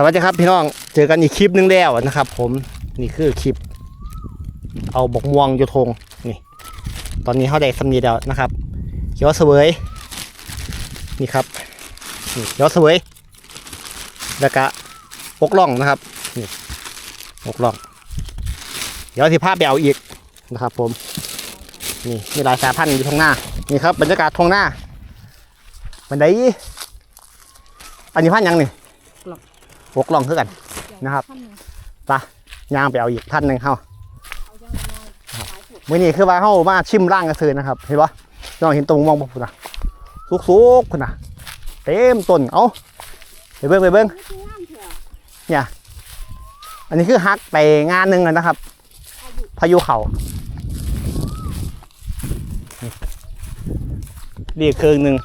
สวัสดีครับพี่น้องเจอกันอีกคลิปหนึงแล้วนะครับ ผมนี่คือคลิป เอาบกม่วงโยทงนี่ ตอนนี้เขาได้สำนีแล้วนะครับเขียวเสวยนี่ครับนี่เขียวเสวยแล้วก็ปกล่องนะครับนี่ปกล่อง เดี๋ยวสิภาพไปเอาอีกนะครับ ผม นี่มีหลายสายพันธุ์อยู่ทงหน้านี่ครับบรรยากาศทงหน้าบันไดอันนี้พันธุ์ยังนี่ กล่องปกล่องคือกันนะครับย่างไปเอาอีกพันหนึ่งเข้ามื่อนี้คือว่าเข้ามาชิมร่างกระเสือนะครับ เห็นปะน้องเห็นตรงมองบ่พุ่นนะสุกๆพุ่นนะเต็มต้นเอาไปเบิ้งไปเบิ้งเนี่ยอันนี้คือฮักไปงานหนึ่งอะนะครับ พายุเขาเรียกเครื่องหนึ่ง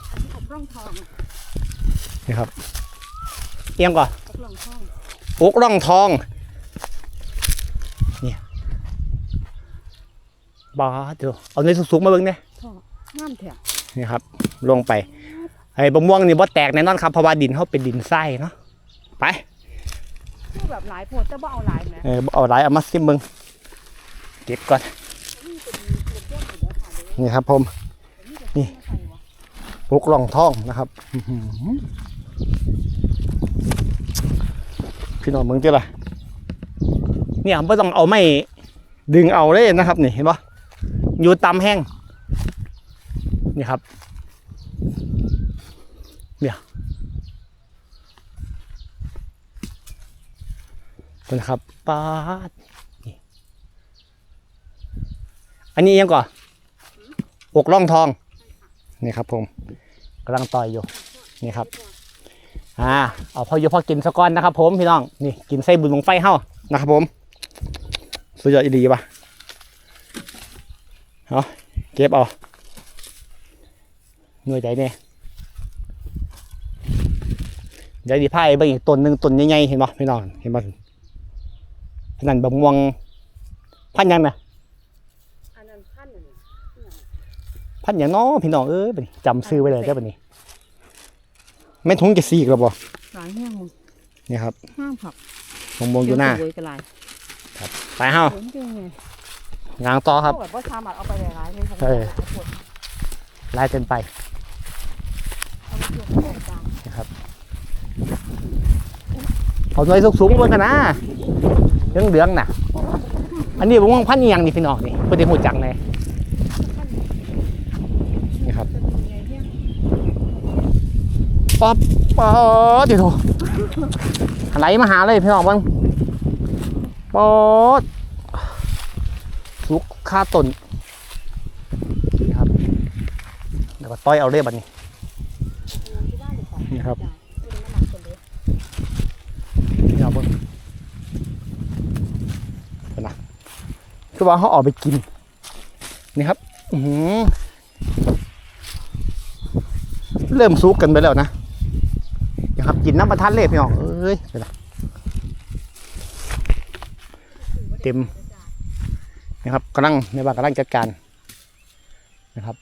นี่ครับ เอียงก่อน อบร่องทองปกร่องทองเนี่ยบ้าเดี๋ยวเอาในสุกๆมาเบิ้งเนี่ยทองงามเถอะนี่ครับ ลงไป ไอ้บะม่วงนี่บ่แตกแน่นอนครับเพราะว่าดินเขาเป็นดินทรายเนาะไปคือแบบหลายโพดแต่ว่าเอาหลายไหมเออเอาหลายเอามาซิมเบิงเก็บก่อนนี่ครับผมนี่ปลูกล่องทองนะครับอื้อหือ พี่น้องมึงที่ละเนี่ยไม่ต้องเอาไม่ดึงเอาเลยนะครับนี่เห็นปะอยู่ตามแห้งนี่ครับเนี่ยเป็นครับปาดนี่อันนี้ยังก่อนอกล่องทอง นี่ครับผมกำลังต่อยอยู่ นี่ครับ อ่าเอาพออยู่พอกินสะก้อนนะครับผมพี่น้องนี่กินไส้บุญลงไฟเฮ้านะครับผมสุดยอดอีดีป่ะเอาเก็บเอาหน่วยใจเนี่ยเดี๋ยวดีไพ่เบิ่งอีกต้นหนึ่งต้นใหญ่ๆเห็นป่ะพี่น้องเห็นป่ะนั่นบะม่วงพันธุ์หยังนะอันนั้นพันหนึ่งพันธุ์หยังน้อพี่น้องเอ้ยบัดนี้จำซื้อไว้เลยได้อบัดนี้ แม่นถุงจะสีกแล้วบ่หลายแห้งนี่ครับห้ามผักมงมงอยู่หน้าเดี๋วสวยกันหลายไปเฮาเห็นจริงไงงางต่อครับเขาแบบว่าชามอัดเอาไปหลายๆเลยผมเออหลายโพดไล่เกินไปเอาไปเกี่ยวกับกลางนะครับเอาหน่วยสูงๆบนกันนะเหลืองเหลืองๆน่ะ อันนี้ผมว่าพันธุ์อีหยังนี่พี่น้องนี่เพื่อที่หูจักเลยนี่ครับ เป็นยังไงเนี่ย ป๊อปป๊อดดิโถไหลมาหาเลยพี่น้องบ้างป๊อดสุกค่าตนนี่ครับเดี๋ยวต้อยเอาเรียบบันนี้ที่บ้านหรือของนี่ครับจ่ายเป็นน้ำหนักคนเล็กนี่ครับเบิ้งนะคือว่าเขาออกไปกิน นี่ครับ อือเริ่มซุกกันไปแล้วนะ ครับกินน้ำประทันเลยพี่น้องเอ้ยเห็นนะเต็มนะครับกำลังในบ้านกำลังจัดการนะครับ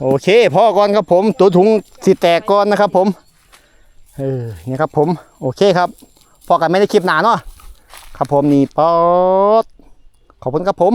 โอเคพ่อก่อนครับผม ตัวถุงสิแตกก่อนนะครับ ผมเออนี่ครับผมโอเคครับพอกันไม่ได้คลิปหนาเนาะครับผมนี่ป๊อดขอบคุณครับผม